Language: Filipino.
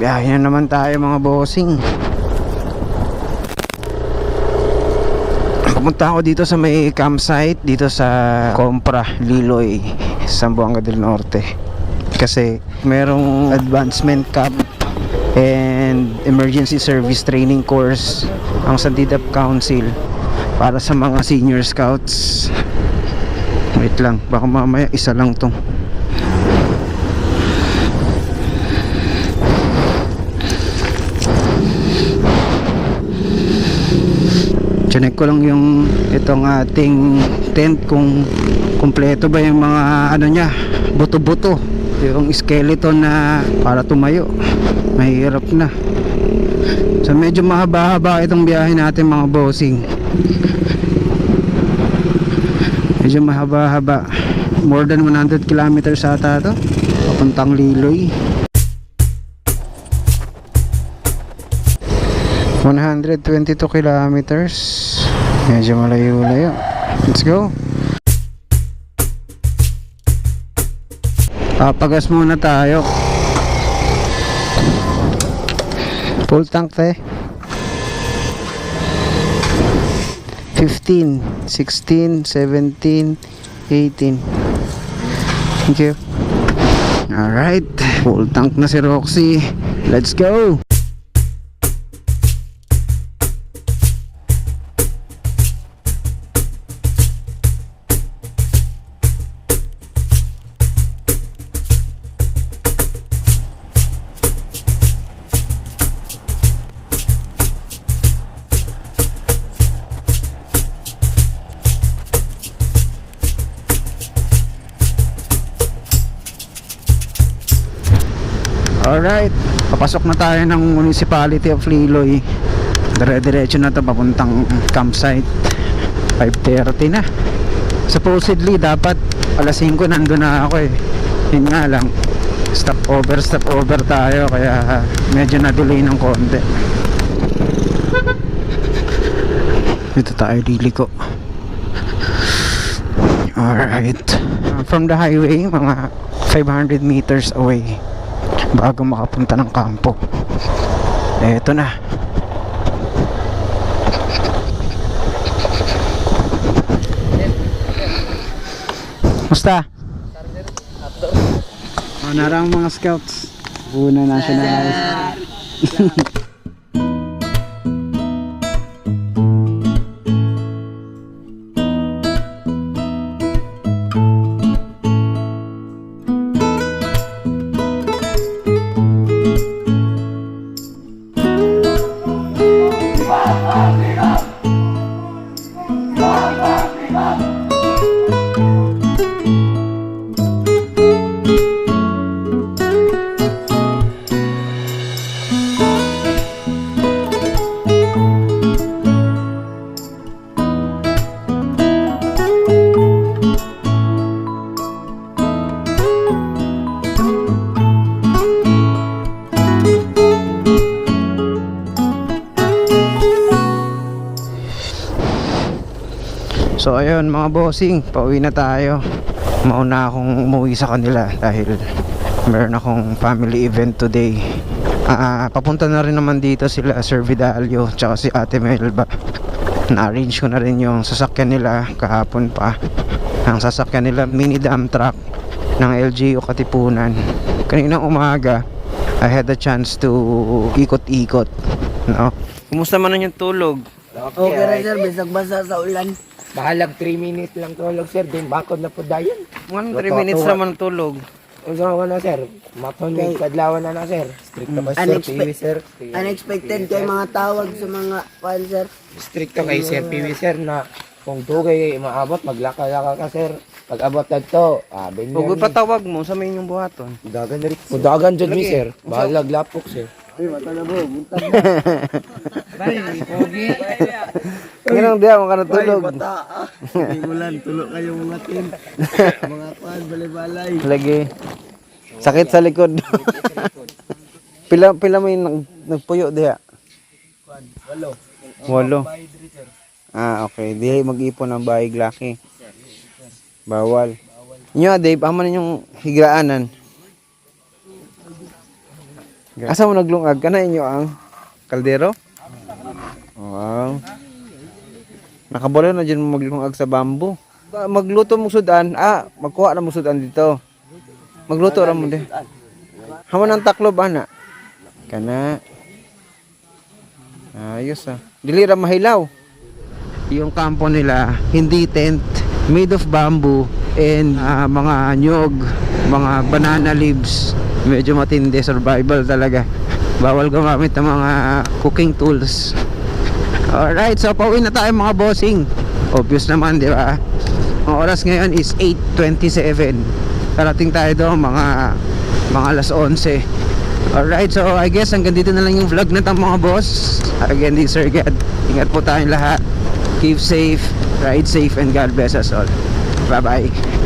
Biyahe na naman tayo mga bossing. Pumunta ako dito sa may campsite dito sa Compra, Liloy, Zamboanga del Norte. Kasi merong advancement camp and emergency service training course ang Santidap Council para sa mga senior scouts. Wait lang, baka mamaya isa lang tong Chinek ko lang yung itong ating tent kung kumpleto ba yung mga ano niya, buto-buto. Yung skeleton na para tumayo. Mahirap na. So medyo mahaba-haba itong biyahe natin mga bossing. Medyo mahaba-haba. More than 100 kilometers ata to. Papuntang Liloy. 122 kilometers medyo malayo-layo. Let's go. Papagas muna tayo. Full tank te 15 16 17 18 thank you. Alright full tank na si Roxy. Let's go Alright, papasok na tayo ng Municipality of Liloy. Dire-diretso na to papuntang campsite. 5.30 na. Supposedly, dapat alas 5 nandun na ako eh. Yun nga lang, stop over, stop over tayo. Kaya medyo na-delay ng konti. Dito tayo liliko. Alright. From the highway, mga 500 meters away bago makapunta ng kampo. Eto na. Musta? Oh, narang mga scouts? Una nationalized Jesus. So ayun mga bossing, pauwi na tayo. Mauna akong umuwi sa kanila dahil meron akong family event today. Ah, papunta na rin naman dito sila Sir Vidalio tsaka si Ate Melba. Na-arrange ko na rin yung sasakyan nila kahapon pa. Ang sasakyan nila mini dump truck ng LGU Katipunan. Kaninang umaga, I had the chance to ikot-ikot. No? Kumusta man yung tulog? Okay ra sir, bisag basa sa ulan. Bahalag 3 minutes lang tulog sir, din bakod na po dayon. One 3 minutes naman tulog. Unsa ko na sir, yung kadlawan na na sir. Strict na ba sir, Unexpe- PW sir? Unexpected kay mga tawag sa mga kwan sir. Strict ka kay sir, PW sir na kung dugay maabot, maglaka-laka ka sir. Pag abot na to, ah, Huwag binyan. ipatawag mo sa may inyong buhaton. Dagan na rin. Udagan dyan mi sir, bahalag lapok sir. Ngayon di ako kanatulog. Ulan, tulo kayo mga tin. mga kwan, balay-balay. Lagi. Sakit sa likod. pila pila may nag, nagpuyo diha. Walo. Walo. Ah, okay. Di mag-ipon ng bayig laki. Bawal. Inyo, Dave, amo ninyong higraanan. Asa mo naglungag? Kana inyo ang kaldero? Wow. Nakabalo na dyan mo maglungag sa bamboo. Ba- Magluto mo sudan. Ah, magkuha na mo sudan dito. Magluto ra mo di. Hamon ang taklob, ana. Kana. Ayos ah. Dili ra mahilaw. Yung kampo nila, hindi tent, made of bamboo and ah, mga nyog, mga banana leaves. Medyo matindi, survival talaga. Bawal gumamit ng mga cooking tools. Alright, so pauwi na tayo mga bossing. Obvious naman, di ba? Ang oras ngayon is 8.27. Karating tayo doon mga, mga alas 11. Alright, so I guess hanggang dito na lang yung vlog na mga boss. Again, this is Sir Gad. Ingat po tayong lahat. Keep safe, ride safe, and God bless us all. Bye-bye.